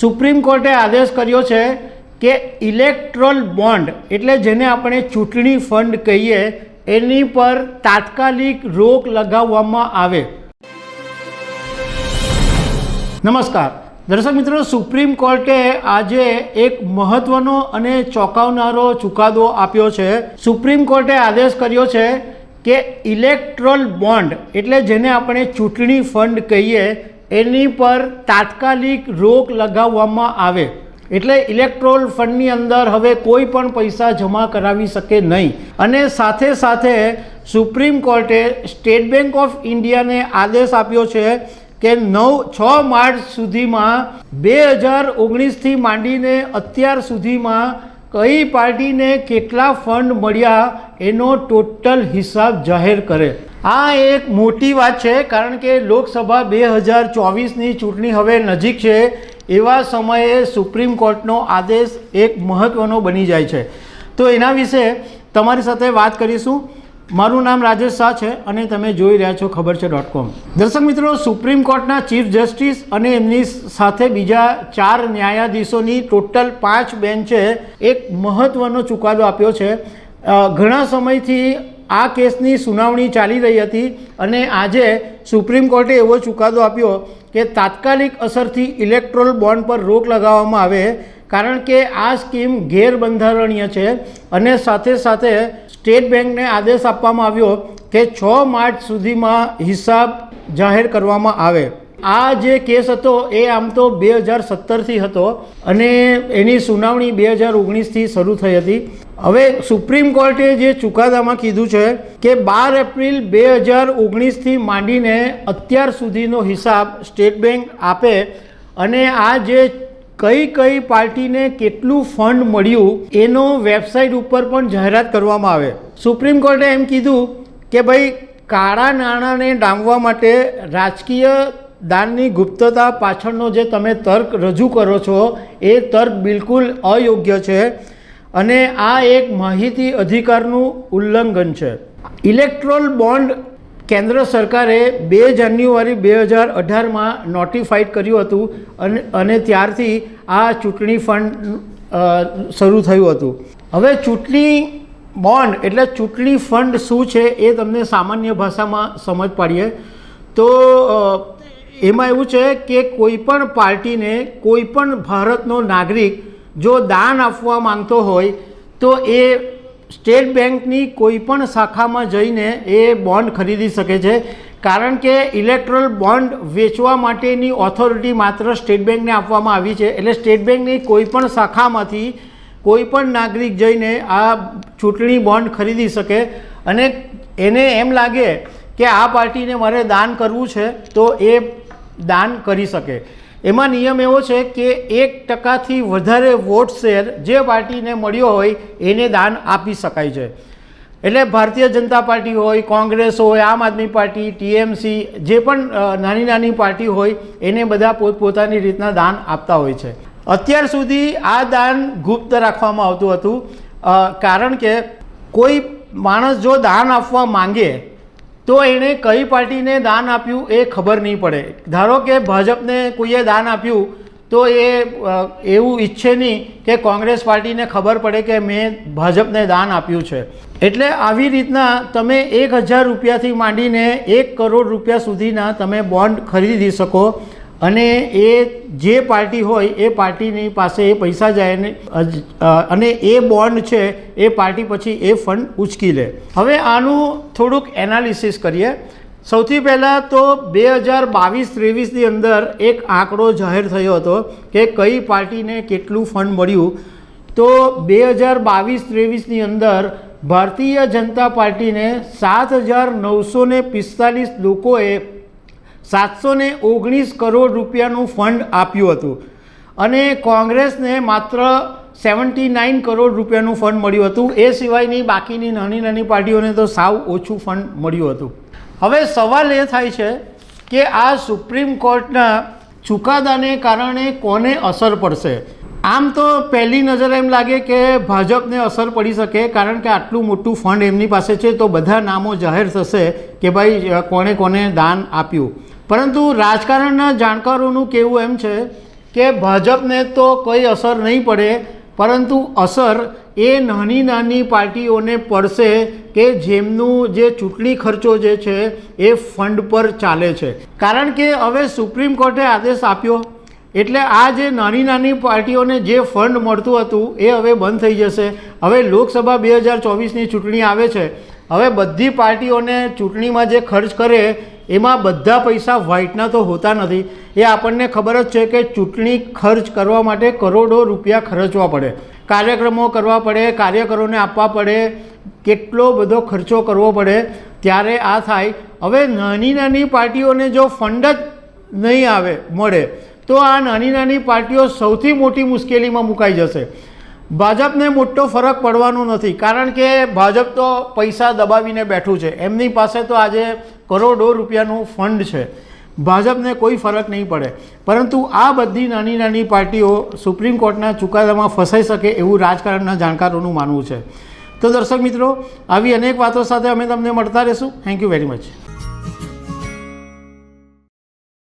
Supreme કોર્ટે આદેશ કર્યો છે કે ઇલેક્ટ્રોલ બોન્ડ, એટલે જેને આપણે ચૂંટણી ફંડ કહીએ, એની પર તાત્કાલિક રોક લગાવવામાં આવે. નમસ્કાર. દર્શક મિત્રો, સુપ્રીમ કોર્ટે આજે એક મહત્વનો અને ચોંકાવનારો ચુકાદો આપ્યો છે. સુપ્રીમ કોર્ટે આદેશ કર્યો છે કે ઇલેક્ટ્રોલ બોન્ડ, એટલે જેને આપણે ચૂંટણી ફંડ કહીએ એની પર તાત્કાલિક રોક લગાવવામાં આવે. એટલે ઇલેક્ટ્રોલ ફંડની અંદર હવે કોઈ પણ પૈસા જમા કરાવી શકે નહીં. અને સાથે સાથે સુપ્રીમ કોર્ટે સ્ટેટ બેંક ઓફ ઇન્ડિયાને આદેશ આપ્યો છે કે નવ, છ માર્ચ સુધીમાં બે હજાર ઓગણીસથી માંડીને અત્યાર સુધીમાં કઈ પાર્ટીને કેટલા ફંડ મળ્યા એનો ટોટલ હિસાબ જાહેર કરે. આ એક મોટી વાત છે, કારણ કે લોકસભા બે હજાર ચોવીસની ચૂંટણી હવે નજીક છે, એવા સમયે સુપ્રીમ કોર્ટનો આદેશ એક મહત્ત્વનો બની જાય છે. તો એના વિશે તમારી સાથે વાત કરીશું. મારું નામ રાજેશ શાહ છે અને તમે જોઈ રહ્યા છો ખબર છે ડોટ કોમ. દર્શક મિત્રો, સુપ્રીમ કોર્ટના ચીફ જસ્ટિસ અને એમની સાથે બીજા ચાર ન્યાયાધીશોની ટોટલ પાંચ બેન્ચે એક મહત્ત્વનો ચુકાદો આપ્યો છે. ઘણા સમયથી આ કેસની સુનાવણી ચાલી રહી હતી અને આજે સુપ્રીમ કોર્ટે એવો ચુકાદો આપ્યો કે તાત્કાલિક અસરથી ઇલેક્ટ્રોલ બોન્ડ પર રોક લગાવવામાં આવે, કારણ કે આ સ્કીમ ગેરબંધારણીય છે અને સાથે સાથે સ્ટેટ બેંકને આદેશ આપવામાં આવ્યો કે છ માર્ચ સુધીમાં હિસાબ જાહેર કરવામાં આવે. આ જે કેસ હતો એ આમ તો બે હજાર સત્તરથી હતો અને એની સુનાવણી બે હજાર ઓગણીસથી શરૂ થઈ હતી. હવે સુપ્રીમ કોર્ટે જે ચુકાદામાં કીધું છે કે બાર એપ્રિલ બે હજાર ઓગણીસથી માંડીને અત્યાર સુધીનો હિસાબ સ્ટેટ બેંક આપે અને આ જે કઈ કઈ પાર્ટીને કેટલું ફંડ મળ્યું એનો વેબસાઇટ ઉપર પણ જાહેરાત કરવામાં આવે. સુપ્રીમ કોર્ટે એમ કીધું કે ભાઈ કાળા નાણાંને ડામવા માટે રાજકીય દાનની ગુપ્તતા પાછળનો જે તમે તર્ક રજૂ કરો છો એ તર્ક બિલકુલ અયોગ્ય છે. અને આ એક માહિતી અધિકારનું ઉલ્લંઘન છે. ઇલેક્ટ્રોલ બોન્ડ કેન્દ્ર સરકારે બે જાન્યુઆરી બે હજાર અઢારમાં નોટિફાઈડ કર્યું હતું અને અને ત્યારથી આ ચૂંટણી ફંડ શરૂ થયું હતું. હવે ચૂંટણી બોન્ડ એટલે ચૂંટણી ફંડ શું છે એ તમને સામાન્ય ભાષામાં સમજ પાડીએ. તો એમાં એવું છે કે કોઈ પણ પાર્ટીને કોઈ પણ ભારતનો નાગરિક જો દાન આપવા માંગતો હોય, તો એ સ્ટેટ બેંકની કોઈ પણ શાખામાં જઈને એ બોન્ડ ખરીદી શકે છે. કારણ કે ઇલેક્ટ્રોલ બોન્ડ વેચવા માટેની ઓથોરિટી માત્ર સ્ટેટ બેંકને આપવામાં આવી છે. એટલે સ્ટેટ બેંકની કોઈ પણ શાખામાંથી કોઈ પણ નાગરિક જઈને આ ચૂંટણી બોન્ડ ખરીદી શકે. અને એને એમ લાગે કે આ પાર્ટીને મારે દાન કરવું છે, તો એ દાન કરી શકે. એમાં નિયમ એવો છે કે એક ટકાથી વધારે વોટ શેર જે પાર્ટીને મળ્યો હોય એને દાન આપી શકાય છે. એટલે ભારતીય જનતા પાર્ટી હોય, કોંગ્રેસ હોય, આમ આદમી પાર્ટી, ટીએમસી જે પણ નાની નાની પાર્ટી હોય એને બધા પોતપોતાની રીતના દાન આપતા હોય છે. અત્યાર સુધી આ દાન ગુપ્ત રાખવામાં આવતું હતું. કારણ કે કોઈ માણસ જો દાન આપવા માંગે તો એણે કઈ પાર્ટીને દાન આપ્યું એ ખબર નહીં પડે. ધારો કે ભાજપને કોઈએ દાન આપ્યું, તો એ એવું ઈચ્છે નહીં કે કોંગ્રેસ પાર્ટીને ખબર પડે કે મેં ભાજપને દાન આપ્યું છે. એટલે આવી રીતના તમે એક હજાર રૂપિયાથી માંડીને એક કરોડ રૂપિયા સુધીના તમે બોન્ડ ખરીદી શકો. અને એ જે પાર્ટી હોય, એ પાર્ટીની પાસે એ પૈસા જાય અને એ બોન્ડ છે, એ પાર્ટી પછી એ ફંડ ઉચકી લે. હવે આનું થોડુંક એનાલિસિસ કરીએ. સૌથી પહેલાં તો બે હજાર બાવીસ ત્રેવીસની અંદર એક આંકડો જાહેર થયો હતો કે કઈ પાર્ટીને કેટલું ફંડ મળ્યું. તો બે હજાર બાવીસ ત્રેવીસની અંદર ભારતીય જનતા પાર્ટીને સાત હજાર નવસો પિસ્તાલીસ લોકોએ સાતસો ને ઓગણીસ કરોડ રૂપિયાનું ફંડ આપ્યું હતું. અને કોંગ્રેસને માત્ર સેવન્ટી નાઇન કરોડ રૂપિયાનું ફંડ મળ્યું હતું. એ સિવાયની બાકીની નાની નાની પાર્ટીઓને તો સાવ ઓછું ફંડ મળ્યું હતું. હવે સવાલ એ થાય છે કે આ સુપ્રીમ કોર્ટના ચુકાદાને કારણે કોને અસર પડશે? આમ તો પહેલી નજરે એમ લાગે કે ભાજપને અસર પડી શકે, કારણ કે આટલું મોટું ફંડ એમની પાસે છે, તો બધા નામો જાહેર થશે કે ભાઈ કોણે કોને દાન આપ્યું. પરંતુ રાજકારણના જાણકારોનું કહેવું એમ છે કે ભાજપને તો કોઈ અસર નહીં પડે, પરંતુ અસર એ નાની નાની પાર્ટીઓને પડશે કે જેમનું જે ચૂંટણી ખર્ચો જે છે એ ફંડ પર ચાલે છે. કારણ કે હવે સુપ્રીમ કોર્ટે આદેશ આપ્યો એટલે આ જે નાની નાની પાર્ટીઓને જે ફંડ મળતું હતું, એ હવે બંધ થઈ જશે. હવે લોકસભા બે હજાર ચોવીસની ચૂંટણી આવે છે. હવે બધી પાર્ટીઓને ચૂંટણીમાં જે ખર્ચ કરે, એમાં બધા પૈસા વ્હાઇટના તો હોતા નથી. એ આપણને ખબર જ છે કે ચૂંટણી ખર્ચ કરવા માટે કરોડો રૂપિયા ખર્ચવા પડે. કાર્યક્રમો કરવા પડે, કાર્યકરોને આપવા પડે, કેટલો બધો ખર્ચો કરવો પડે, ત્યારે આ થાય. હવે નાની નાની પાર્ટીઓને જો ફંડ જ નહીં આવે, મળે તો આ નાની નાની પાર્ટીઓ સૌથી મોટી મુશ્કેલીમાં મુકાઈ જશે. ભાજપને મોટો ફરક પડવાનો નથી, કારણ કે ભાજપ તો પૈસા દબાવીને બેઠું છે. એમની પાસે તો આજે કરોડો રૂપિયાનું ફંડ છે. ભાજપને કોઈ ફરક નહીં પડે. પરંતુ આ બધી નાની નાની પાર્ટીઓ સુપ્રીમ કોર્ટના ચુકાદામાં ફસાઈ શકે એવું રાજકારણના જાણકારોનું માનવું છે. તો દર્શક મિત્રો, આવી અનેક વાતો સાથે અમે તમને મળતા રહીશું. Thank you very much